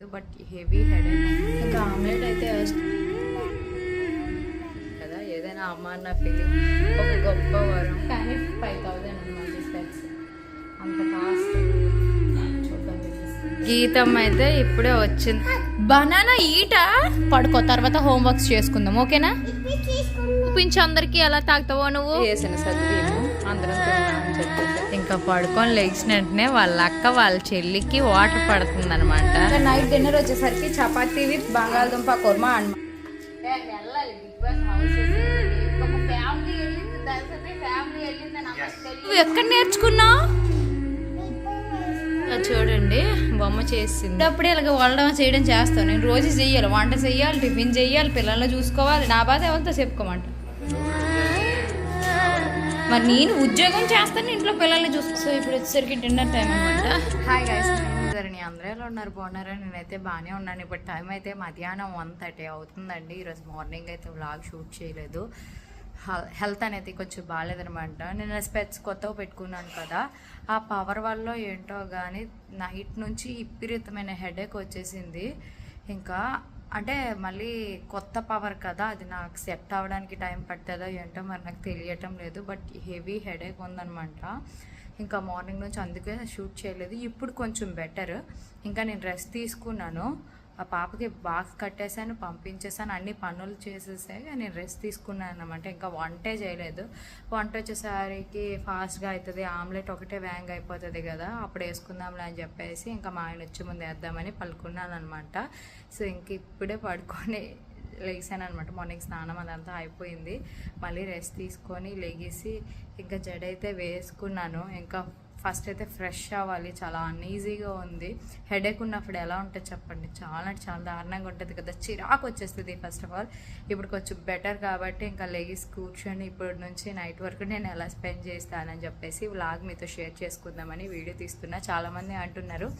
But heavy head ఇంకా omelette అయితే కదా ఏదైనా అమ్మ అన్న ఫీలింగ్ ఒక గొప్ప వరం. కానీ ఫైవ్ థౌజండ్ అనమాట స్పెక్స్ అంత కాస్ట్. గీతం అయితే ఇప్పుడే వచ్చింది. బనానా ఈట? పడుకో తర్వాత హోంవర్క్స్ చేసుకుందాం ఓకేనా? చూపించు అందరికి ఎలా తాగుతావో నువ్వు? వేసిన సద్బీము అందరం తిన్నామని చెప్పేసి. ఇంకా పడుకొని లేచిన వెంటనే వాళ్ళ అక్క వాళ్ళ చెల్లికి వాటర్ పడుతుంది అనమాట నైట్ డిన్నర్ వచ్చేసరికి చపాతీ విత్ బంగాళదుంప కుర్మా అన్నమాట నువ్వు ఎక్కడ నేర్చుకున్నావు? చూడండి బొమ్మ చేసింది. అప్పుడే ఇలాగ వండడం చేయడం చేస్తాను. నేను రోజు చెయ్యాలి వంట చెయ్యాలి టిఫిన్ చెయ్యాలి పిల్లల్ని చూసుకోవాలి. నా బాధ ఎవరితో చెప్పుకోమంట మరి నేను ఉద్యోగం చేస్తాను ఇంట్లో పిల్లల్ని చూసుకో సో ఇప్పుడు వచ్చేసరికి డిన్నర్ టైం అనమాట హాయ్ గైస్ ధరణి అందరూ ఎలా ఉన్నారు? బాగున్నారా? నేనైతే బాగానే ఉన్నాను. ఇప్పుడు టైం అయితే మధ్యాహ్నం వన్ థర్టీ అవుతుందండి. ఈరోజు మార్నింగ్ అయితే వ్లాగ్ షూట్ చేయలేదు. హెల్త్ అనేది కొంచెం బాగాలేదనమాట నేను స్పెట్స్ కొత్తగా పెట్టుకున్నాను కదా. ఆ పవర్ వల్ల ఏంటో కానీ నైట్ నుంచి విపరీతమైన హెడేక్ వచ్చేసింది. ఇంకా అంటే మళ్ళీ కొత్త పవర్ కదా అది నాకు సెట్ అవ్వడానికి టైం పడుతుందో ఏంటో మరి నాకు తెలియటం లేదు. బట్ హెవీ హెడేక్ ఉందనమాట ఇంకా మార్నింగ్ నుంచి అందుకే షూట్ చేయలేదు. ఇప్పుడు కొంచెం బెటర్ ఇంకా నేను రెస్ట్ తీసుకున్నాను. ఆ పాపకి బాక్స్ కట్టేసాను పంపించేసాను అన్ని పనులు చేసేసాయి నేను రెస్ట్ తీసుకున్నాను అనమాట ఇంకా వంటే చేయలేదు. వంట వచ్చేసరికి ఫాస్ట్గా అవుతుంది ఆమ్లెట్ ఒకటే వ్యాంగ్ అయిపోతుంది కదా అప్పుడు వేసుకుందాంలే అని చెప్పేసి ఇంకా మా ఆయన వచ్చే ముందు వేద్దామని పలుకున్నాను అనమాట సో ఇంక ఇప్పుడే పడుకొని లేచాను అనమాట మార్నింగ్ స్నానం అదంతా అయిపోయింది. మళ్ళీ రెస్ట్ తీసుకొని లెగిసి ఇంకా జడ అయితే వేసుకున్నాను. ఇంకా ఫస్ట్ అయితే ఫ్రెష్ అవ్వాలి. చాలా అన్ఈజీగా ఉంది. హెడేక్ ఉన్నప్పుడు ఎలా ఉంటుంది చెప్పండి. చాలా అంటే చాలా దారుణంగా ఉంటుంది కదా. చిరాకు వచ్చేస్తుంది ఫస్ట్ ఆఫ్ ఆల్. ఇప్పుడు కొంచెం బెటర్ కాబట్టి ఇంకా లెగిస్ కూర్చొని ఇప్పటి నుంచి నైట్ వరకు నేను ఎలా స్పెండ్ చేస్తానని చెప్పేసి వ్లాగ్ మీతో షేర్ చేసుకుందామని వీడియో తీస్తున్నా. చాలామంది అంటున్నారు.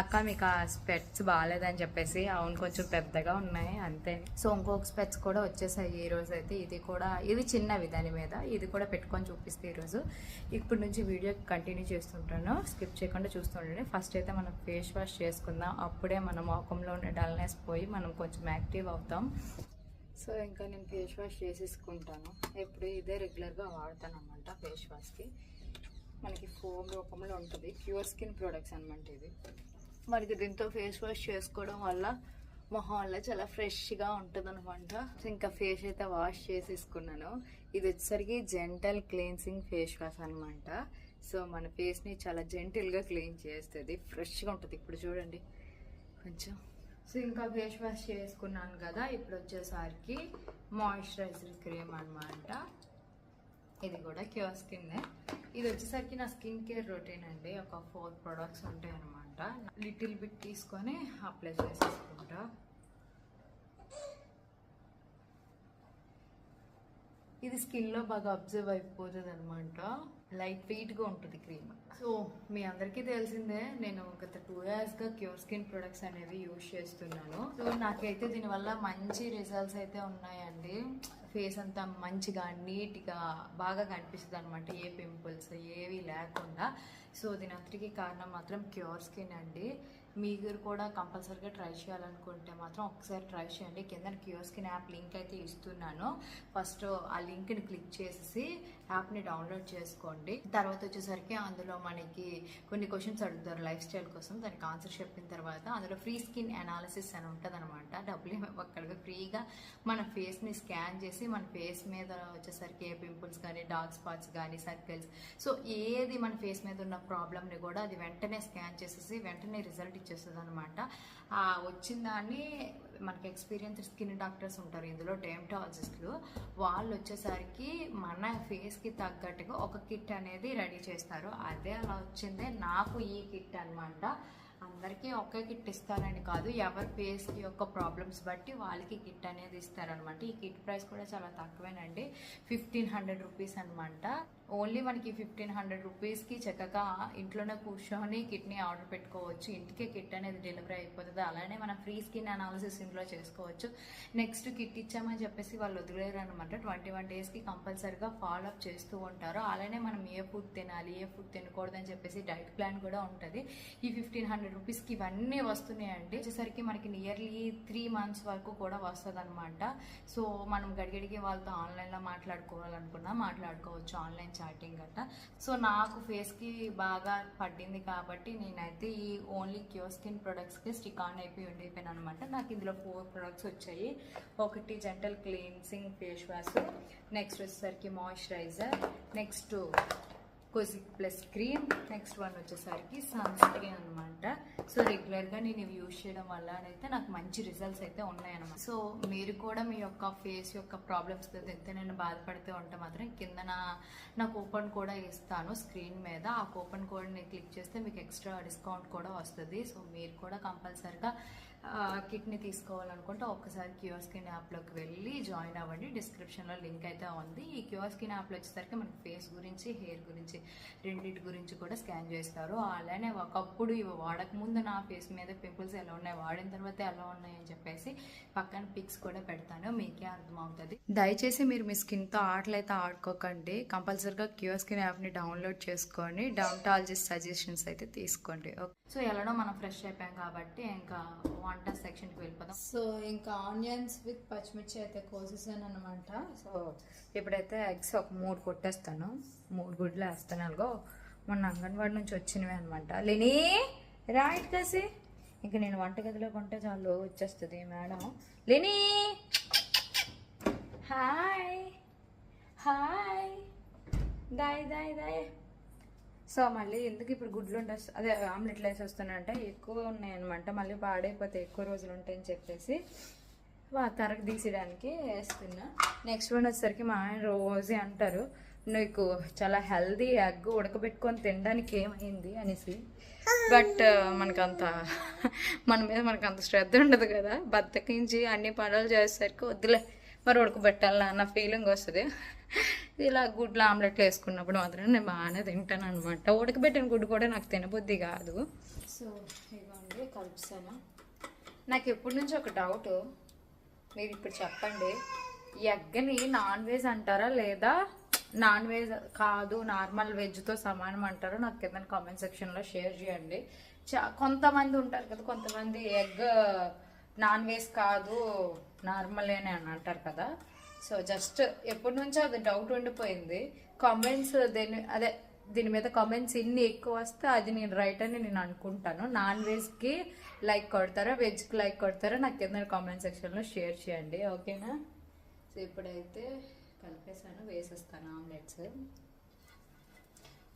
అక్క మీకు ఆ స్పెట్స్ బాగాలేదని చెప్పేసి అవును కొంచెం పెద్దగా ఉన్నాయి అంతే. సో ఇంకొక స్పెట్స్ కూడా వచ్చేసాయి ఈ రోజు అయితే. ఇది కూడా ఇది చిన్నవి దాని మీద. ఇది కూడా పెట్టుకొని చూపిస్తే ఈరోజు ఇప్పటి నుంచి వీడియో కంటిన్యూ చేస్తుంటాను. స్కిప్ చేయకుండా చూస్తుండండి ఫస్ట్ అయితే మనం ఫేస్ వాష్ చేసుకుందాం. అప్పుడే మన ముఖంలో ఉన్న డల్నెస్ పోయి మనం కొంచెం యాక్టివ్ అవుతాం. సో ఇంకా నేను ఫేస్ వాష్ చేసేసుకుంటాను. ఎప్పుడు ఇదే రెగ్యులర్గా వాడతాను అనమాట ఫేస్ వాష్కి. మనకి ఫోమ్ రూపంలో ఉంటుంది. ప్యూర్ స్కిన్ ప్రొడక్ట్స్ అనమాట ఇది మనకి దీంతో ఫేస్ వాష్ చేసుకోవడం వల్ల మొహంలో చాలా ఫ్రెష్గా ఉంటుంది అనమాట ఇంకా ఫేస్ అయితే వాష్ చేసేసుకున్నాను. ఇది వచ్చేసరికి జెంటల్ క్లీన్సింగ్ ఫేస్ వాష్ అనమాట సో మన ఫేస్ని చాలా జెంటిల్గా క్లీన్ చేస్తుంది. ఫ్రెష్గా ఉంటుంది. ఇప్పుడు చూడండి. కొంచెం. సో ఇంకా ఫేస్ వాష్ చేసుకున్నాను కదా. ఇప్పుడు వచ్చేసరికి మాయిశ్చరైజర్ క్రీమ్ అనమాట ఇది కూడా క్యూర్ స్కిన్ ఇది వచ్చేసరికి నా స్కిన్ కేర్ రొటీన్ అండి. ఒక ఫోర్ ప్రొడక్ట్స్ ఉంటాయి అనమాట లిటిల్ బిట్ తీసుకొని అప్లై చేసేసుకుంటా. ఇది స్కిన్లో బాగా అబ్జర్వ్ అయిపోతుంది అనమాట లైట్ వెయిట్గా ఉంటుంది క్రీమ్. సో మీ అందరికీ తెలిసిందే నేను గత టూ ఇయర్స్గా క్యూర్ స్కిన్ ప్రొడక్ట్స్ అనేవి యూజ్ చేస్తున్నాను. సో నాకైతే దీనివల్ల మంచి రిజల్ట్స్ అయితే ఉన్నాయండి. ఫేస్ అంతా మంచిగా నీట్గా బాగా కనిపిస్తుంది అనమాట ఏ పింపుల్స్ ఏవి లేకుండా. సో దీని అంతటికీ కారణం మాత్రం క్యూర్ స్కిన్ అండి. మీరు కూడా కంపల్సరీగా ట్రై చేయాలనుకుంటే మాత్రం ఒకసారి ట్రై చేయండి. కింద క్యూఆర్స్కిన్ యాప్ లింక్ అయితే ఇస్తున్నాను. ఫస్ట్ ఆ లింక్ని క్లిక్ చేసేసి యాప్ని డౌన్లోడ్ చేసుకోండి. తర్వాత వచ్చేసరికి అందులో మనకి కొన్ని క్వశ్చన్స్ అడుగుతారు లైఫ్ స్టైల్ కోసం. దానికి ఆన్సర్ చెప్పిన తర్వాత అందులో ఫ్రీ స్కిన్ అనాలిసిస్ అని ఉంటుంది అనమాట డబ్బులు అక్కడికి ఫ్రీగా మన ఫేస్ని స్కాన్ చేసి మన ఫేస్ మీద వచ్చేసరికి ఏ పింపుల్స్ కానీ డార్క్ స్పాట్స్ కానీ సర్కిల్స్ సో ఏది మన ఫేస్ మీద ఉన్న ప్రాబ్లమ్ని కూడా అది వెంటనే స్కాన్ చేసేసి వెంటనే రిజల్ట్ వచ్చేస్తుంది అనమాట వచ్చిన దాన్ని మనకి ఎక్స్పీరియన్స్ స్కిన్ డాక్టర్స్ ఉంటారు ఇందులో డెమటాలజిస్టులు వాళ్ళు వచ్చేసరికి మన ఫేస్కి తగ్గట్టుగా ఒక కిట్ అనేది రెడీ చేస్తారు. అదే అలా వచ్చిందే నాకు ఈ కిట్ అనమాట అందరికీ ఒకే కిట్ ఇస్తారని కాదు ఎవరి పేస్ యొక్క ప్రాబ్లమ్స్ బట్టి వాళ్ళకి కిట్ అనేది ఇస్తారనమాట. ఈ కిట్ ప్రైస్ కూడా చాలా తక్కువేనండి. ఫిఫ్టీన్ హండ్రెడ్ రూపీస్ అనమాట ఓన్లీ మనకి ఫిఫ్టీన్ హండ్రెడ్ రూపీస్కి చక్కగా ఇంట్లోనే కూర్చొని కిట్ని ఆర్డర్ పెట్టుకోవచ్చు. ఇంటికే కిట్ అనేది డెలివరీ అయిపోతుంది. అలానే మనం ఫ్రీ స్కిన్ అనాలిసిస్ ఇంట్లో చేసుకోవచ్చు. నెక్స్ట్ కిట్ ఇచ్చామని చెప్పేసి వాళ్ళు వదిలేరు అనమాట ట్వంటీ వన్ డేస్కి కంపల్సరీగా ఫాలో అప్ చేస్తూ ఉంటారు. అలానే మనం ఏ ఫుడ్ తినాలి ఏ ఫుడ్ తినకూడదని చెప్పేసి డైట్ ప్లాన్ కూడా ఉంటుంది. ఈ ఫిఫ్టీన్ హండ్రెడ్ హండ్రెడ్ రూపీస్కి ఇవన్నీ వస్తున్నాయండి. వచ్చేసరికి మనకి నియర్లీ త్రీ మంత్స్ వరకు కూడా వస్తుంది అనమాట సో మనం గడిగడిగే వాళ్ళతో ఆన్లైన్లో మాట్లాడుకోవాలనుకున్నా మాట్లాడుకోవచ్చు ఆన్లైన్ చాటింగ్ గట్ట. సో నాకు ఫేస్కి బాగా పడింది కాబట్టి నేనైతే ఈ ఓన్లీ క్యూర్ స్కిన్ ప్రొడక్ట్స్కి స్టిక్ ఆన్ అయిపోయి ఉండిపోయాను అనమాట నాకు ఇందులో ఫోర్ ప్రొడక్ట్స్ వచ్చాయి. ఒకటి gentle cleansing face wash next వచ్చేసరికి moisturiser next kojic plus cream next one వచ్చేసరికి సన్ స్క్రీన్ అనమాట సో రెగ్యులర్గా నేను ఇవి యూజ్ చేయడం వల్ల అయితే నాకు మంచి రిజల్ట్స్ అయితే ఉన్నాయన్నమాట. సో మీరు కూడా మీ యొక్క ఫేస్ యొక్క ప్రాబ్లమ్స్ అయితే నేను బాధపడితే ఉంటే మాత్రం కింద నా కూపన్ కూడా ఇస్తాను స్క్రీన్ మీద. ఆ కూపన్ కోడ్ని క్లిక్ చేస్తే మీకు ఎక్స్ట్రా డిస్కౌంట్ కూడా వస్తుంది. సో మీరు కూడా కంపల్సరిగా కిట్ని తీసుకోవాలనుకుంటే ఒక్కసారి క్యూఆర్ స్కిన్ యాప్లోకి వెళ్ళి జాయిన్ అవ్వండి. డిస్క్రిప్షన్లో లింక్ అయితే ఉంది. ఈ క్యూఆర్ స్కిన్ యాప్లో వచ్చేసరికి మనకి ఫేస్ గురించి హెయిర్ గురించి రెండింటి గురించి కూడా స్కాన్ చేస్తారు. అలానే ఒకప్పుడు ఇవి వాడకముందు నా ఫేస్ మీద పింపుల్స్ ఎలా ఉన్నాయి వాడిన తర్వాత ఎలా ఉన్నాయి అని చెప్పేసి పక్కన పిక్స్ కూడా పెడతాను. మీకే అర్థమవుతుంది. దయచేసి మీరు మీ స్కిన్తో ఆటలైతే ఆడుకోకండి. కంపల్సరిగా క్యూఆర్ స్కిన్ యాప్ని డౌన్లోడ్ చేసుకొని డౌంటాలజిస్ట్ సజెషన్స్ అయితే తీసుకోండి. సో ఎలానో మనం ఫ్రెష్ అయిపోయాం కాబట్టి ఇంకా వంట సెక్షన్కి వెళ్ళిపోదాం. సో ఇంకా ఆనియన్స్ విత్ పచ్చిమిర్చి అయితే కోసేసాను అనమాట సో ఇప్పుడైతే ఎగ్స్ ఒక మూడు కొట్టేస్తాను. మూడు గుడ్లు వేస్తాను అలాగో మొన్న అంగన్వాడి నుంచి వచ్చినవి అనమాట లేని రైట్ కసి ఇంకా నేను వంటగదిలో కొంటే చాలు వచ్చేస్తుంది మేడం. లేని. హాయ్. హాయ్. దాయ్ దాయ్ దాయ్. సో మళ్ళీ ఎందుకు ఇప్పుడు గుడ్లు ఉండే అదే ఆమ్లెట్లు వేసి వస్తున్నాయంటే ఎక్కువ ఉన్నాయన్నమాట. మళ్ళీ పాడైపోతే ఎక్కువ రోజులు ఉంటాయని చెప్పేసి. వా- తరకు తీసేయడానికి వేస్తున్నా. నెక్స్ట్ వన్ వచ్చేసరికి మా ఆయన రోజే అంటారు నీకు చాలా హెల్దీ ఎగ్ ఉడకబెట్టుకొని తినడానికి ఏమైంది? అనేసి. బట్ మనకంత మన మీద మనకు అంత శ్రద్ధ ఉండదు కదా. బద్దకించి అన్ని పనులు చేసేసరికి వద్దులే మరి ఉడకబెట్టాలి అన్న ఫీలింగ్ వస్తుంది. ఇలా గుడ్లు ఆమ్లెట్లు వేసుకున్నప్పుడు మాత్రం నేను బాగానే తింటాను అనమాట ఉడకబెట్టిన గుడ్డు కూడా నాకు తినబుద్ధి కాదు. సో ఇవ్వండి కలుపుతాను. నాకు ఎప్పటి నుంచి ఒక డౌట్ మీరు ఇప్పుడు చెప్పండి. ఎగ్గని నాన్ వెజ్ అంటారా లేదా నాన్ వెజ్ కాదు నార్మల్ వెజ్తో సమానం అంటారా? నాకు కింద కామెంట్ సెక్షన్లో షేర్ చేయండి. కొంతమంది ఉంటారు కదా కొంతమంది ఎగ్ నాన్ వెజ్ కాదు నార్మల్ అని అని అంటారు కదా. సో జస్ట్ ఎప్పటి నుంచో అది డౌట్ ఉండిపోయింది. కామెంట్స్ దీని అదే దీని మీద కామెంట్స్ ఇన్ని ఎక్కువ వస్తే అది నేను రైట్ అని నేను అనుకుంటాను. నాన్ వెజ్కి లైక్ కొడతారా వెజ్కి లైక్ కొడతారా నాకు కింద కామెంట్ సెక్షన్లో షేర్ చేయండి. ఓకేనా సో ఇప్పుడైతే కలిపేసాను వేసేస్తాను ఆమ్లెట్స్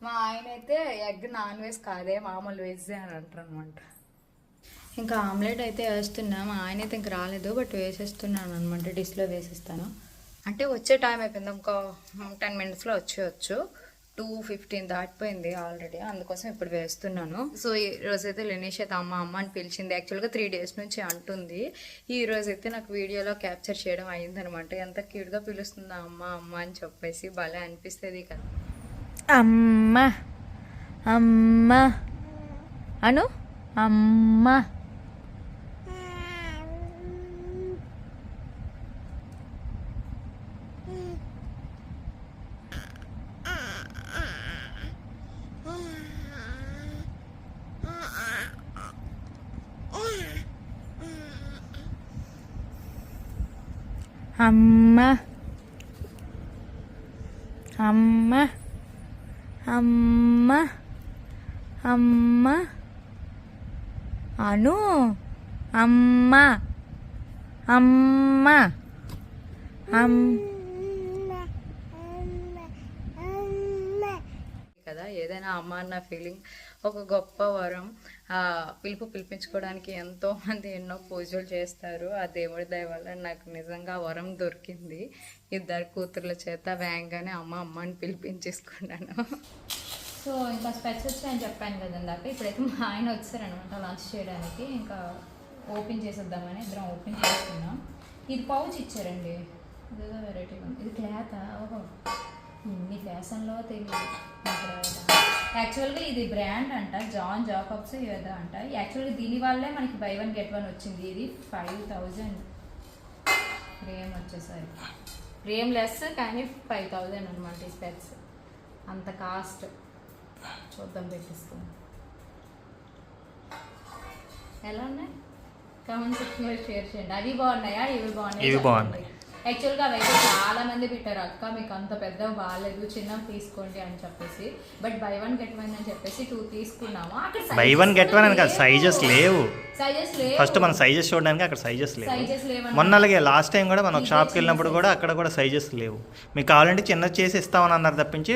మా ఆయన అయితే ఎగ్ నాన్ వెజ్ కాదే మామూలు వెజ్ అని అంటారు అనమాట ఇంకా ఆమ్లెట్ అయితే వేస్తున్నా మా ఆయన అయితే ఇంక రాలేదు బట్ వేసేస్తున్నాను అనమాట డిష్లో వేసేస్తాను. అంటే వచ్చే టైం అయిపోయింది. ఇంకో టెన్ మినిట్స్లో వచ్చేయచ్చు. టూ ఫిఫ్టీన్ దాటిపోయింది ఆల్రెడీ అందుకోసం ఇప్పుడు వేస్తున్నాను. సో ఈ రోజైతే లినేష్ అయితే అమ్మ అమ్మ అని పిలిచింది. యాక్చువల్గా త్రీ డేస్ నుంచి అంటుంది. ఈ అయితే నాకు వీడియోలో క్యాప్చర్ చేయడం అయిందనమాట. ఎంత క్యూట్గా పిలుస్తుంది అమ్మ అమ్మ అని చెప్పేసి భలే అనిపిస్తుంది కదా. అమ్మ అమ్మ. అను అమ్మ. అమ్మ. అమ్మ. అమ్మ. అమ్మ. అను. అమ్మ. అమ్మ. అమ్మ కదా? ఏదైనా అమ్మ అన్న ఫీలింగ్ ఒక గొప్ప వరం. ఆ పిలుపు పిలిపించుకోవడానికి ఎంతో మంది ఎన్నో పూజలు చేస్తారు. ఆ దేవుడి దయ వల్ల నాకు నిజంగా వరం దొరికింది. ఇద్దరు కూతుర్ల చేత వేగంగానే అమ్మ అమ్మ అని పిలిపించేసుకున్నాను. సో ఇంకా స్పెట్స్ వచ్చాయని చెప్పాను కదా ఇందాక. ఇప్పుడైతే మా ఆయన వచ్చారనమాట లంచ్ చేయడానికి. ఇంకా ఓపెన్ చేసేద్దామని ఇద్దరం ఓపెన్ చేస్తున్నాం. ఇది పౌచ్ ఇచ్చారండి. ఇదేదో వెరైటీగా ఉంది. ఇది క్లాత్? ఓహో. ఇన్ని ఫ్యాషన్లో తెలియదు యాక్చువల్గా ఇది బ్రాండ్ అంట జాన్ జాకబ్స్ ఏదో అంట. యాక్చువల్గా దీని వల్లే మనకి బై వన్ గెట్ వన్ వచ్చింది. ఇది ఫైవ్ థౌజండ్. ఫ్రేమ్ వచ్చేసరికి. ఫ్రేమ్ లెస్ కానీ ఫైవ్ థౌజండ్ అనమాట ఈ స్పెట్స్. అంత కాస్ట్. చూద్దాం పెట్టిస్తాం ఎలా ఉన్నాయి? కామెంట్ సెక్షన్లో షేర్ చేయండి. అవి బాగున్నాయా? ఇవి బాగున్నాయా? ఇవి బాగున్నాయి. యాక్చువల్గా అవి అయితే చాలా మంది పెట్టారు. అక్క మీకు అంత పెద్ద బాగాలేదు చిన్న తీసుకోండి అని చెప్పేసి. But buy one get one అని చెప్పేసి టూ తీసుకున్నాము. అక్కడ బై వన్ గెట్ వన్ అని కాదు సైజెస్ లేవు. సైజెస్ లేవు. ఫస్ట్ మన సైజెస్ చూడడానికి అక్కడ సైజెస్ లేవు. సైజెస్ లేవు మొన్న అలాగే లాస్ట్ టైం కూడా మనం షాప్కి వెళ్ళినప్పుడు కూడా అక్కడ కూడా సైజెస్ లేవు. మీకు కావాలంటే చిన్నది చేసి ఇస్తామని అన్నారు తప్పించి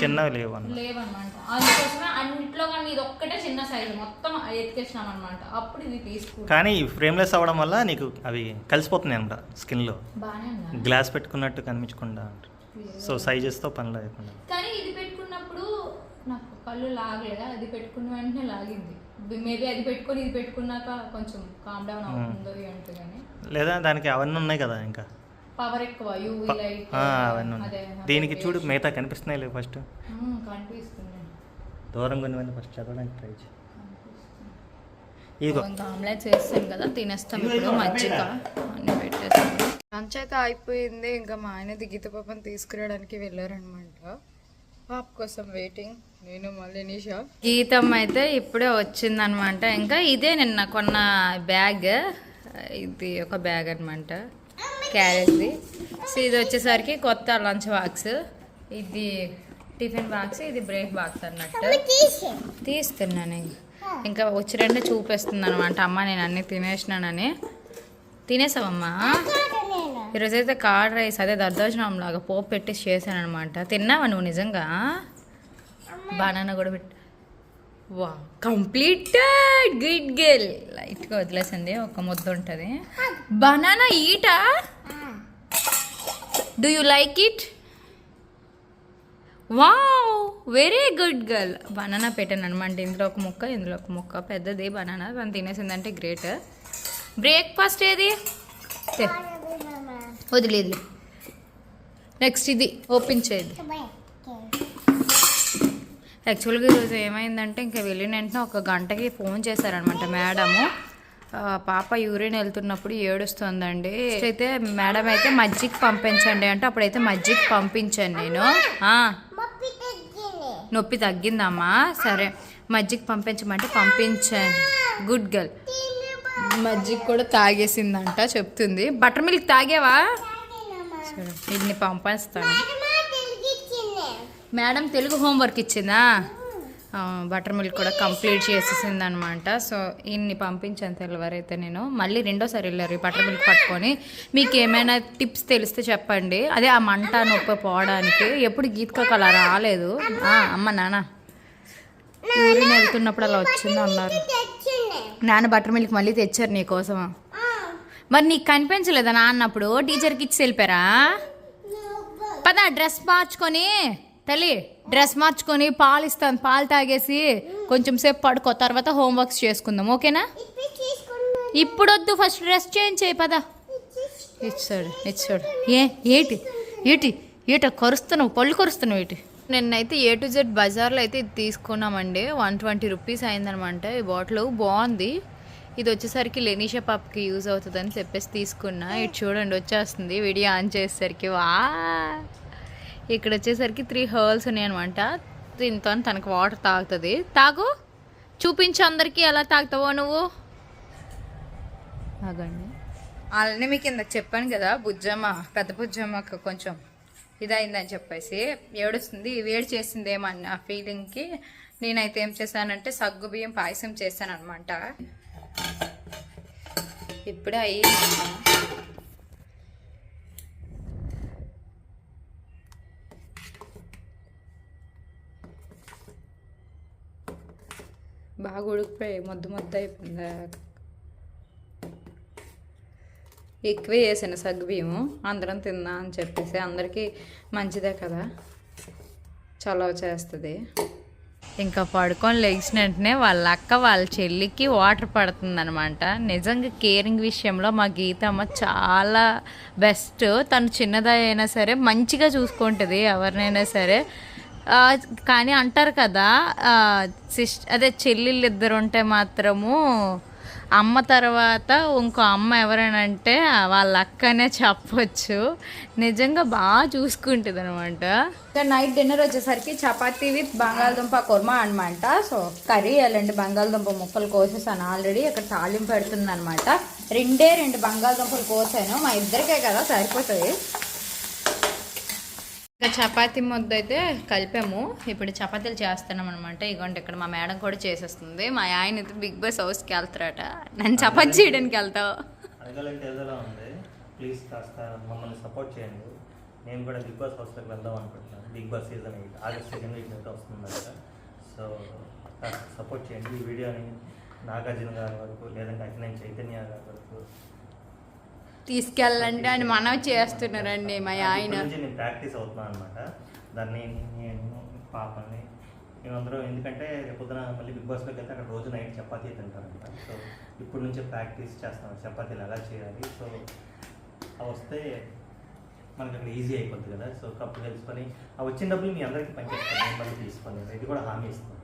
చిన్నవి లేవు అన్న లేవన్నమాట. అందుకోసమే అన్నిట్లో కానీ ఇది ఒక్కటే చిన్న సైజు. మొత్తం ఎత్తికేసినాం అనమాట అప్పుడు ఇది తీసుకుంటాం కానీ ఫ్రేమ్లెస్ అవ్వడం వల్ల నీకు అవి కలిసిపోతున్నాయి అనమాట స్కిన్లో. గ్లాస్ పెట్టుకున్నట్టు కనిపించకుండా. సో సైజెస్తో పని లేకుండా. కానీ ఇది పెట్టుకున్నప్పుడు నాకు కళ్ళు లాగలేదా? అది పెట్టుకున్న వెంటనే లాగింది. మేబీ అది పెట్టుకొని ఇది పెట్టుకున్నాక కొంచెం కామ్ డౌన్ అవుతుందో ఏంటో కానీ. లేదా దానికి అవన్నీ ఉన్నాయి కదా ఇంకా. పవర్ ఎక్కువ యూవీ లైట్ అవన్నీ దీనికి చూడు మిగతా కనిపిస్తున్నాయి లేవు ఫస్ట్. కనిపిస్తుంది దూరం కొన్ని ఫస్ట్ చదవడానికి ట్రై చేయి. ఇదిగో. ఇంకా ఆమ్లెట్స్ వేస్తాం కదా తినేస్తాం ఇప్పుడు మజ్జిగ. అన్ని పెట్టేస్తాం. లంచ్ అయితే అయిపోయింది. ఇంకా మా ఆయన దిగిత పాపని తీసుకురావడానికి వెళ్ళారనమాట. పాప కోసం వెయిటింగ్ నేను మళ్ళీ నిషా గీతం అయితే ఇప్పుడే వచ్చిందనమాట. ఇంకా ఇదే నిన్న కొన్న బ్యాగ్. ఇది ఒక బ్యాగ్ అనమాట క్యారేజ్ది. సో ఇది వచ్చేసరికి కొత్త లంచ్ బాక్స్. ఇది టిఫిన్ బాక్స్ ఇది బ్రేక్ బాక్స్ అన్నట్టు. తీస్తున్నాను ఇంకా. వచ్చి రెండే చూపిస్తుంది అనమాట అమ్మ నేను అన్ని తినేసినానని. తినేసావమ్మా? ఈరోజు అయితే కార్డ్ రైస్ అదే దద్దోజనం లాగా పోపు పెట్టి చేశాను అనమాట తిన్నావా నువ్వు నిజంగా? బనానా కూడా పెట్టి వా కంప్లీటెడ్ గుడ్ గర్ల్ లైట్గా వదిలేసింది ఒక ముద్ద ఉంటుంది. Banana eta? Do you like it wow very good girl. Banana పెట్టాను అనమాట ఇందులో ఒక ముక్క ఇందులో ఒక ముక్క. పెద్దది బనానా. తను తినేసిందంటే గ్రేట్. బ్రేక్ఫాస్ట్ ఏది? వదిలేదు నెక్స్ట్ ఇది. ఓపెన్ చేయదు యాక్చువల్గా ఈరోజు ఏమైందంటే ఇంకా వెళ్ళిన వెంటనే ఒక గంటకి ఫోన్ చేశారనమాట మేడము. పాప యూరిన్ వెళ్తున్నప్పుడు ఏడుస్తుందండి. అయితే మేడం అయితే మజ్జిగ పంపించండి అంటే అప్పుడైతే మజ్జిగ పంపించాను నేను. నొప్పి తగ్గిందమ్మా. సరే మజ్జిగ పంపించమంటే పంపించాను గుడ్ గర్ల్ మజ్జిగ కూడా తాగేసిందంట చెప్తుంది. బటర్ మిల్క్ తాగేవా? సరే ఇన్ని పంపిస్తాను. మేడం తెలుగు హోంవర్క్ ఇచ్చిందా? బటర్ మిల్క్ కూడా కంప్లీట్ చేసేసింది అనమాట సో ఇన్ని పంపించాను తెల్లవారైతే నేను. మళ్ళీ రెండోసారి వెళ్ళారు ఈ బటర్ మిల్క్ పట్టుకొని. మీకు ఏమైనా టిప్స్ తెలిస్తే చెప్పండి. అదే ఆ మంట నొప్పి పోవడానికి ఎప్పుడు గీతకు అలా రాలేదు. అమ్మ నాన్న. ఊరిని వెళ్తున్నప్పుడు అలా వచ్చింది అన్నారు. నాన్న బటర్ మిల్క్ మళ్ళీ తెచ్చారు నీకోసమా మరి నీకు కనిపించలేదా నాన్నప్పుడు టీచర్కి ఇచ్చి వెళ్ళిపోయారా? పద డ్రెస్ మార్చుకొని. తల్లి డ్రెస్ మార్చుకొని పాలు ఇస్తాను. పాలు తాగేసి కొంచెం సేపు పడుకో. తర్వాత హోంవర్క్స్ చేసుకుందాం. ఓకేనా? ఇప్పుడు వద్దు ఫస్ట్ డ్రెస్ చేంజ్ చేయి పద. ఇచ్చాడు ఇచ్చాడు ఏ ఏటి? ఏటి? ఏట కరుస్తున్నావు? పళ్ళు కరుస్తున్నావు ఏటి? నిన్నైతే ఏ టు జెడ్ బజార్లో అయితే ఇది తీసుకున్నామండి. వన్ ట్వంటీ రూపీస్ అయిందనమాట. ఈ బాటిల్ బాగుంది. ఇది వచ్చేసరికి లెనీషా పాపకి యూజ్ అవుతుందని చెప్పేసి తీసుకున్నా. ఇటు చూడండి వచ్చేస్తుంది. వీడియో ఆన్ చేసేసరికి. వా! ఇక్కడ వచ్చేసరికి త్రీ హర్ల్స్ ఉన్నాయి అనమాట దీంతో తనకు వాటర్ తాగుతుంది. తాగు. చూపించు అందరికీ ఎలా తాగుతావో నువ్వు. తాగండి అలానే మీకు ఇందాక చెప్పాను కదా బుజ్జమ్మ పెద్ద బుజ్జమ్మకు కొంచెం ఇదైందని చెప్పేసి. ఏడుస్తుంది వేడి చేసింది ఏమన్న ఆ ఫీలింగ్కి నేనైతే ఏం చేశానంటే సగ్గు బియ్యం పాయసం చేశాను అనమాట ఇప్పుడే అయ్యింది. బాగా ఉడికిపోయి మొద్దు మొద్దు అయిపోయింది? ఎక్కువే వేసాను సగ్గుబియ్యము అందరం తిందా అని చెప్పేసి అందరికీ మంచిదే కదా. చలవ చేస్తుంది. ఇంకా పడుకొని లేచిన వెంటనే వాళ్ళ అక్క వాళ్ళ చెల్లికి వాటర్ పడుతుందనమాట నిజంగా కేరింగ్ విషయంలో మా గీతమ్మ చాలా బెస్ట్. తను చిన్నదా అయినా సరే మంచిగా చూసుకుంటుంది ఎవరినైనా సరే. కానీ అంటారు కదా సిస్ట్ అదే చెల్లెళ్ళు ఇద్దరు ఉంటే మాత్రము అమ్మ తర్వాత ఇంకో అమ్మ ఎవరనంటే వాళ్ళ అక్కనే చెప్పొచ్చు. నిజంగా బాగా చూసుకుంటుంది అనమాట నైట్ డిన్నర్ వచ్చేసరికి చపాతీ విత్ బంగాళదుంప కుర్మా అనమాట సో కర్రీ వేయాలండి బంగాళదుంప ముక్కలు కోసేసాను ఆల్రెడీ. ఇక్కడ తాలింపు పెడుతుంది అనమాట రెండే రెండు బంగాళదుంపలు కోసాను. మా ఇద్దరికే కదా సరిపోతుంది. ఇంకా చపాతీ ముద్ద అయితే కలిపాము. ఇప్పుడు చపాతీలు చేస్తున్నాం అనమాట ఇగోండి ఇక్కడ మా మేడం కూడా చేసేస్తుంది. మా ఆయన అయితే బిగ్ బాస్ హౌస్కి వెళ్తారట. నన్ను చపాతీ చేయడానికి వెళ్తావు? ప్లీజ్ కాస్త మమ్మల్ని సపోర్ట్ చేయండి. నేను కూడా బిగ్ బాస్ హౌస్లోకి వెళ్దాం అనుకుంటున్నాను. Bigg Boss season eight August second week అయితే వస్తుంది సో సపోర్ట్ చేయండి. ఈ వీడియోని నాగార్జున గారి వరకు లేదంటే చైతన్య గారి వరకు తీసుకెళ్ళండి అని మనవి చేస్తున్నారండి మా ఆయన. ప్రాక్టీస్ అవుతున్నాను అనమాట దాన్ని నేను పాపని మేమందరం ఎందుకంటే రేపొద్దున మళ్ళీ బిగ్ బాస్లోకి వెళ్తే అక్కడ రోజు నైట్ చపాతీ తింటారంట. సో ఇప్పుడు నుంచే ప్రాక్టీస్ చేస్తాం. చపాతీలు ఎలా చేయాలి? సో అవి వస్తే మనకి అక్కడ ఈజీ అయిపోద్ది కదా. సో కప్పు తెలుసుకొని ఆ వచ్చిన డబ్బులు మీ అందరికీ పనిచేస్తాను మళ్ళీ తీసుకొని ఇది కూడా హామీ ఇస్తాను.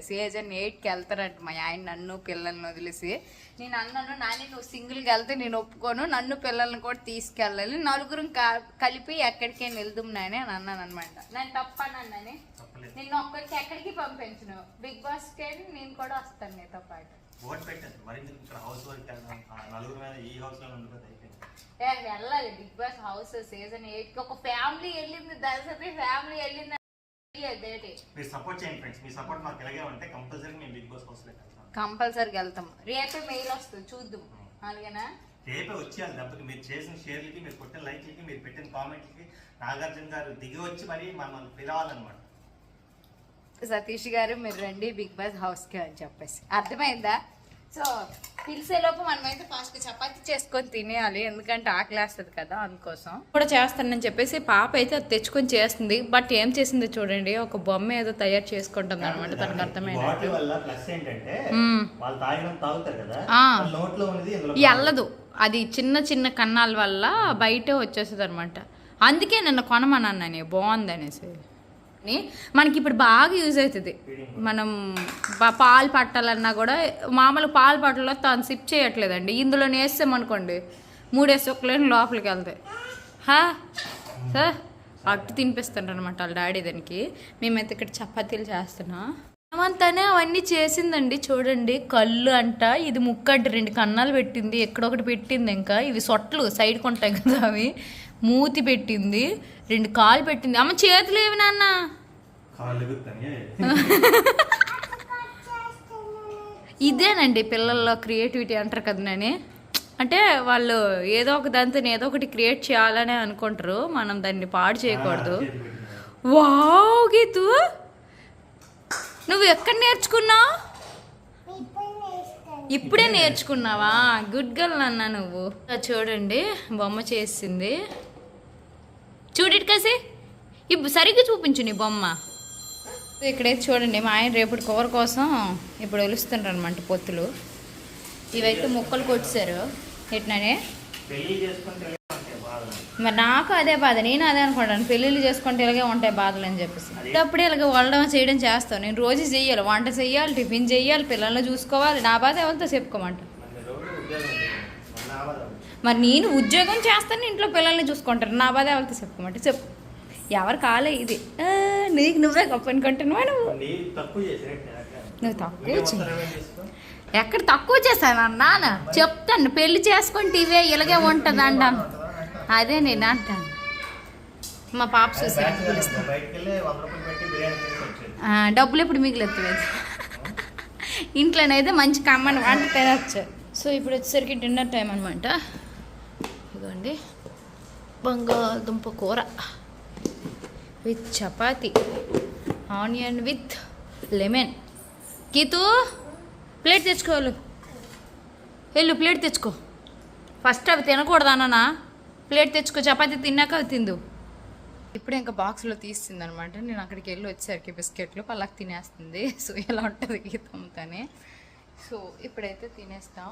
సీజన్ ఎయిట్కి వెళ్తారంట మా ఆయన నన్ను పిల్లల్ని వదిలేసి. నేను అన్నాను నాని నువ్వు సింగిల్గా వెళ్తే నేను ఒప్పుకోను. నన్ను పిల్లల్ని కూడా తీసుకెళ్ళాలి. నలుగురం క- కలిపి ఎక్కడికైనా వెళ్దాం నాని అని అన్నాను అనమాట నేను తప్పన్నాను తప్పలేదు. నిన్ను ఒక్కడికి ఎక్కడికి పంపించను. బిగ్ బాస్కి నేను కూడా వస్తాను నీతో పాటు. ఓట్ పెట్టండి మరి ఎందుకు ఇక్కడ హౌస్ వర్క్ వెళ్దాం ఆ నలుగురు మీద ఈ హౌస్లో ఉండిపోతే అయిపోయింది. ఏ, వెళ్ళాలి. బిగ్ బాస్ హౌస్ సీజన్ ఎయిట్కి ఒక ఫ్యామిలీ వెళ్ళింది దర్శకి ఫ్యామిలీ వెళ్ళింది. మీరు సపోర్ట్ చేయండి ఫ్రెండ్స్ మీ సపోర్ట్ మాకు ఇలాగే ఉంటే కంపల్సరీ మేము బిగ్ బాస్ కంపల్సరీగా వెళ్తాం. రేపే మెయిల్ వస్తుంది చూద్దాం. అలాగేనా? రేపే వచ్చేయాలి దెబ్బకి మీరు చేసిన షేర్లకి మీరు కొట్టిన లైక్లకి మీరు పెట్టిన కామెంట్లకి నాగార్జున గారు దిగి వచ్చి మరి మనల్ని పిలవాలన్నమాట. సతీష్ గారు మీరు రండి బిగ్ బాస్ హౌస్కి అని చెప్పేసి. అర్థమైందా? సో పిలిచేలోపు మనమైతే ఫాస్ట్ చపాతీ చేసుకొని తినేయాలి. ఎందుకంటే ఆకలి వేస్తుంది కదా అందుకోసం. కూడా చేస్తానని చెప్పేసి పాప అయితే అది తెచ్చుకొని చేస్తుంది. బట్ ఏం చేసింది చూడండి. ఒక బొమ్మ ఏదో తయారు చేసుకుంటుంది అనమాట తనకు ఇందులో ఎల్లదు అది చిన్న చిన్న కన్నాల వల్ల బయటే వచ్చేస్తుంది అనమాట అందుకే నన్ను కొనమన్నాను నేను. బాగుంది అనేసి. అని మనకి ఇప్పుడు బాగా యూజ్ అవుతుంది. మనం పాలు పట్టాలన్నా కూడా మామూలు పాలు పట్టలో తను సిప్ చేయట్లేదండి. ఇందులో వేసామనుకోండి మూడేసి ఒక్కలేని లోపలికి వెళ్తాయి హా? సార్ అట్టు తినిపిస్తుంటారు అనమాట వాళ్ళ డాడీ దానికి. మేమైతే ఇక్కడ చపాతీలు చేస్తున్నాం. హేమంతనే అవన్నీ చేసిందండి చూడండి. కళ్ళు అంట ఇది ముక్కటి రెండు కన్నాలు పెట్టింది ఎక్కడొకటి పెట్టింది ఇంకా. ఇవి సొట్లు సైడ్కి ఉంటాయి కదా అవి. మూతి పెట్టింది రెండు కాలు పెట్టింది. అమ్మ చేతులు ఏవి నాన్న? ఇదేనండి పిల్లల్లో క్రియేటివిటీ అంటారు కదా నేను. అంటే వాళ్ళు ఏదో ఒక దాంతో ఏదో ఒకటి క్రియేట్ చేయాలని అనుకుంటారు. మనం దాన్ని పాడు చేయకూడదు. వావ్ గీతు! నువ్వు ఎక్కడ నేర్చుకున్నావు? ఇప్పుడే నేర్చుకున్నావా? గుడ్ గర్ల్ అన్నా నువ్వు. చూడండి బొమ్మ చేసింది. చూడటి కసి? ఇప్పుడు సరిగ్గా చూపించు నీ బొమ్మ. ఇక్కడైతే చూడండి మా ఆయన రేపటి కూర కోసం ఇప్పుడు ఒలుస్తుంటారు అనమాట పొత్తులు. ఇవైతే ముక్కలు కొట్టేశారు ఎట్లనే మరి నాకు అదే బాధ నేను అదే అనుకుంటాను పెళ్ళిళ్ళు చేసుకుంటే ఇలాగే ఉంటాయి బాధలు అని చెప్పేసి. అప్పుడే ఇలాగ వండడం చేయడం చేస్తాను. నేను రోజు చెయ్యాలి వంట చెయ్యాలి టిఫిన్ చెయ్యాలి పిల్లల్ని చూసుకోవాలి నా బాధ ఎవరితో చెప్పుకోమంట మరి నేను ఉద్యోగం చేస్తాను ఇంట్లో పిల్లల్ని చూసుకుంటారు నా బాధ ఎవరితో చెప్పుకోమంటే చెప్పు. ఎవరు కాలే ఇది. నీకు నువ్వే గొప్ప అనుకుంటున్నావా నువ్వు? నువ్వు తక్కువ. ఎక్కడ తక్కువ చేశాను నాన్న? చెప్తాను. పెళ్ళి చేసుకుంటే ఇవే ఇలాగే ఉంటుంది అంటాం అదే నేను అంటాను. మా పాప చూసి డబ్బులు ఎప్పుడు మిగిలేదు ఇంట్లోనైతే మంచి కమ్మని వంట తినచ్చు. సో ఇప్పుడు వచ్చేసరికి డిన్నర్ టైం అనమాట ఇదిగోండి. బంగాళదుంప కూర with chapati onion with lemon. Geethu plate తెచ్చుకోవాలి. వెళ్ళు ప్లేట్ తెచ్చుకో. ఫస్ట్ అవి తినకూడదు అన్ననా? ప్లేట్ తెచ్చుకో చపాతీ తిన్నాక అవి తిందు. ఇప్పుడు ఇంకా బాక్స్లో తీస్తుంది అనమాట నేను అక్కడికి వెళ్ళి వచ్చేసరికి బిస్కెట్లు పళ్ళకి తినేస్తుంది. సో ఇలా ఉంటుంది గీతంతోనే సో ఇప్పుడైతే తినేస్తాం.